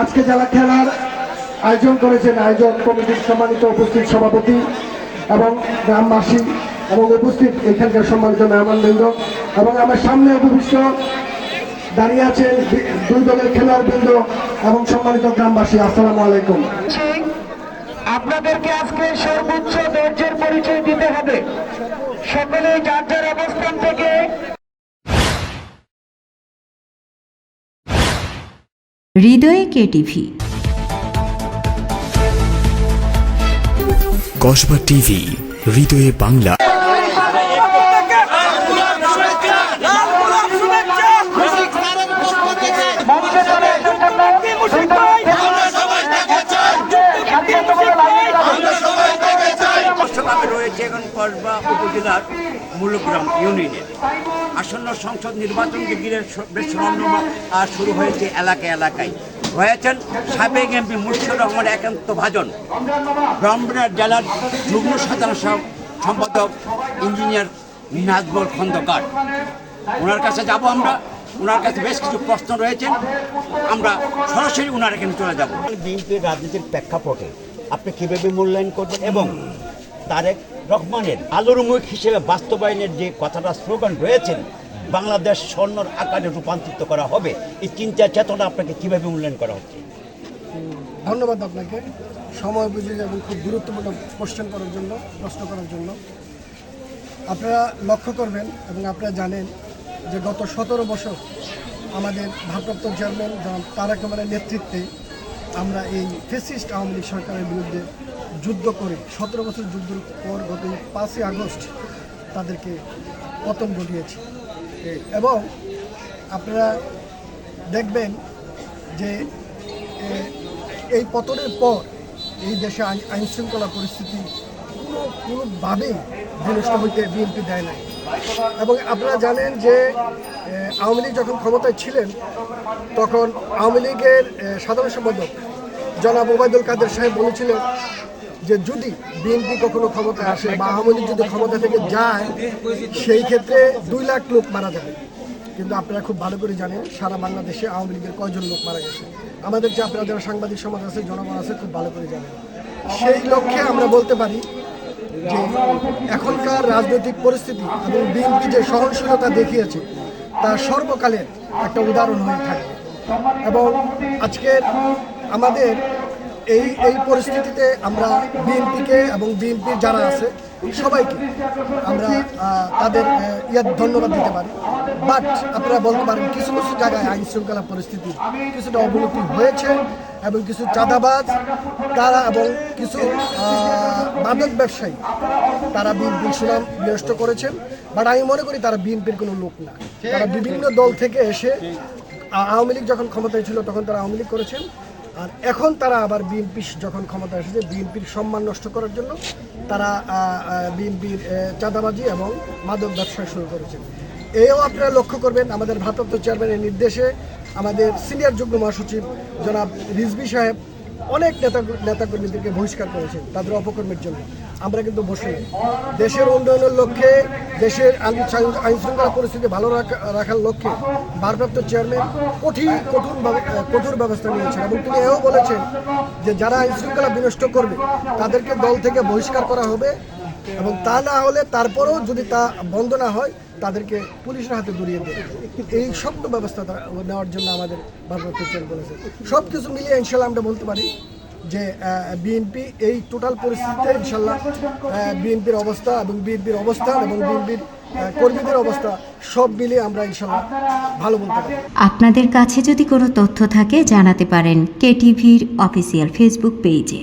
আজকে যারা খেলার আয়োজন করেছেন, আয়োজক কমিটির সম্মানিত উপস্থিত সভাপতি এবং গ্রামবাসী এবং উপস্থিত এখানকার সম্মানিত মেহমানবৃন্দ এবং আমার সামনে উপবিষ্ট দাঁড়িয়ে আছেন দুই দলের খেলোয়াড় বৃন্দ এবং সম্মানিত গ্রামবাসী, আসসালামু আলাইকুম। আপনাদেরকে আজকে সর্বোচ্চ ধৈর্যের পরিচয় দিতে হবে। সকলে যার যার অবস্থান থেকে হৃদয়ে কেটিভি কসবা টিভি হৃদয়ে বাংলা রয়েছে এখন কসবা উপজেলার মূলগ্রাম ইউনিয়নে আসন্ন সংসদ নির্বাচনকে ঘিরে বেশ রমরমা শুরু হয়েছে এলাকায় এলাকায়। রয়েছেন সাবেক এমপি মুর্শিদুর রহমান একান্ত ভাজন ব্রাহ্মণবাড়িয়া জেলার যুগ্ম সাধারণ সম্পাদক ইঞ্জিনিয়ার নাজমুল খন্দকার। ওনার কাছে যাব আমরা। ওনার কাছে বেশ কিছু প্রশ্ন রয়েছেন আমরা সরাসরি ওনার এখানে চলে যাব। বিএনপির রাজনীতির প্রেক্ষাপটে আপনি কীভাবে মূল্যায়ন করবেন এবং তারেক রহমানের আলোর মুখ হিসেবে বাস্তবায়নের যে কথাটা স্লোগান রয়েছেন, বাংলাদেশ স্বর্ণর আকারে রূপান্তরিত করা হবে, এই চিন্তা চেতনা আপনাকে কীভাবে মূল্যায়ন করা হচ্ছে? ধন্যবাদ আপনাকে। সময় বুঝে এবং খুব গুরুত্বপূর্ণ কোশ্চেন করার জন্য, প্রশ্ন করার জন্য। আপনারা লক্ষ্য করবেন এবং আপনারা জানেন যে গত সতেরো বছর আমাদের ভারপ্রাপ্ত চেয়ারম্যান তারেক রহমানের নেতৃত্বে আমরা এই ফেসিস্ট আওয়ামী লীগ সরকারের বিরুদ্ধে যুদ্ধ করে, সতেরো বছর যুদ্ধের পর গত পাঁচই আগস্ট তাদেরকে পতন ঘটিয়েছি। এবং আপনারা দেখবেন যে এই পতনের পর এই দেশে আইন- আইনশৃঙ্খলা পরিস্থিতি কোনোভাবেই বিনষ্ট হইতে বিএনপি দেয় নাই। এবং আপনারা জানেন যে আওয়ামী লীগ যখন ক্ষমতায় ছিলেন, তখন আওয়ামী লীগের সাধারণ সম্পাদক জনাব ওবায়দুল কাদের সাহেব বলেছিলেন যে, যদি বিএনপি কখনো ক্ষমতায় আসে বা আওয়ামী লীগ যদি ক্ষমতা থেকে যায়, সেই ক্ষেত্রে দুই লাখ লোক মারা যাবে। কিন্তু আপনারা খুব ভালো করে জানেন, সারা বাংলাদেশে আওয়ামী লীগের কয়জন লোক মারা গেছে। আমাদের যে, আপনারা যারা সাংবাদিক সমাজ আছে, জনগণ আছে, খুব ভালো করে জানেন। সেই লক্ষ্যে আমরা বলতে পারি যে এখনকার রাজনৈতিক পরিস্থিতি এবং বিএনপি যে সহনশীলতা দেখিয়েছে, তা সর্বকালের একটা উদাহরণ হয়ে থাকে। এবং আজকের আমাদের এই এই পরিস্থিতিতে আমরা বিএনপিকে এবং বিএনপির যারা আছে, সবাইকে আমরা তাদের ইয়ার ধন্যবাদ দিতে পারি। বাট আপনারা বলতে পারেন, কিছু কিছু জায়গায় আইন শৃঙ্খলা পরিস্থিতি কিছুটা অবনতি হয়েছে এবং কিছু চাঁদাবাজ, তারা এবং কিছু মাদক ব্যবসায়ী, তারা বিএনপির সুনাম বিনষ্ট করেছেন বাট আমি মনে করি তারা বিএনপির কোনো লোক না। তারা বিভিন্ন দল থেকে এসে আওয়ামী লীগ যখন ক্ষমতায় ছিল, তখন তারা আওয়ামী লীগ করেছেন আর এখন তারা আবার বিএনপি যখন ক্ষমতা এসেছে, বিএনপির সম্মান নষ্ট করার জন্য তারা বিএনপির চাঁদাবাজি এবং মাদক ব্যবসা শুরু করেছেন এও আপনারা লক্ষ্য করবেন, আমাদের ভারপ্রাপ্ত চেয়ারম্যানের নির্দেশে আমাদের সিনিয়র যুগ্ম মহাসচিব জনাব রিজবি সাহেব অনেক নেতা নেতাকর্মীদেরকে বহিষ্কার করেছেন তাদের অপকর্মের জন্য। আমরা কিন্তু বসে দেশের উন্নয়নের লক্ষ্যে, দেশের আইন শৃঙ্খলা পরিস্থিতি ভালো রাখা- রাখার লক্ষ্যে ভারপ্রাপ্ত চেয়ারম্যান কঠিন কঠোর কঠোর ব্যবস্থা নিয়েছেন এবং তিনি এও বলেছেন যে যারা আইন শৃঙ্খলা বিনষ্ট করবে, তাদেরকে দল থেকে বহিষ্কার করা হবে। এবং তা না হলে তারপরেও যদি তা বন্ধ না হয়, তাদেরকে পুলিশের হাতে ধরিয়ে দেবে। এই শক্ত ব্যবস্থা নেওয়ার জন্য আমাদের ভারপ্রাপ্ত চেয়ারম্যান বলেছে সব কিছু মিলিয়ে ইনশাল্লাহ আমরা বলতে পারি যে বিএনপি এই টোটাল পরিস্থিতিতে ইনশাল্লাহ বিএনপির অবস্থা এবং বিএনপির অবস্থান এবং বিএনপির কর্মীদের অবস্থা সব মিলিয়ে আমরা ইনশাল্লাহ ভালো বলতে পারি। আপনাদের কাছে যদি কোনো তথ্য থাকে জানাতে পারেন কেটিভির অফিসিয়াল ফেসবুক পেজে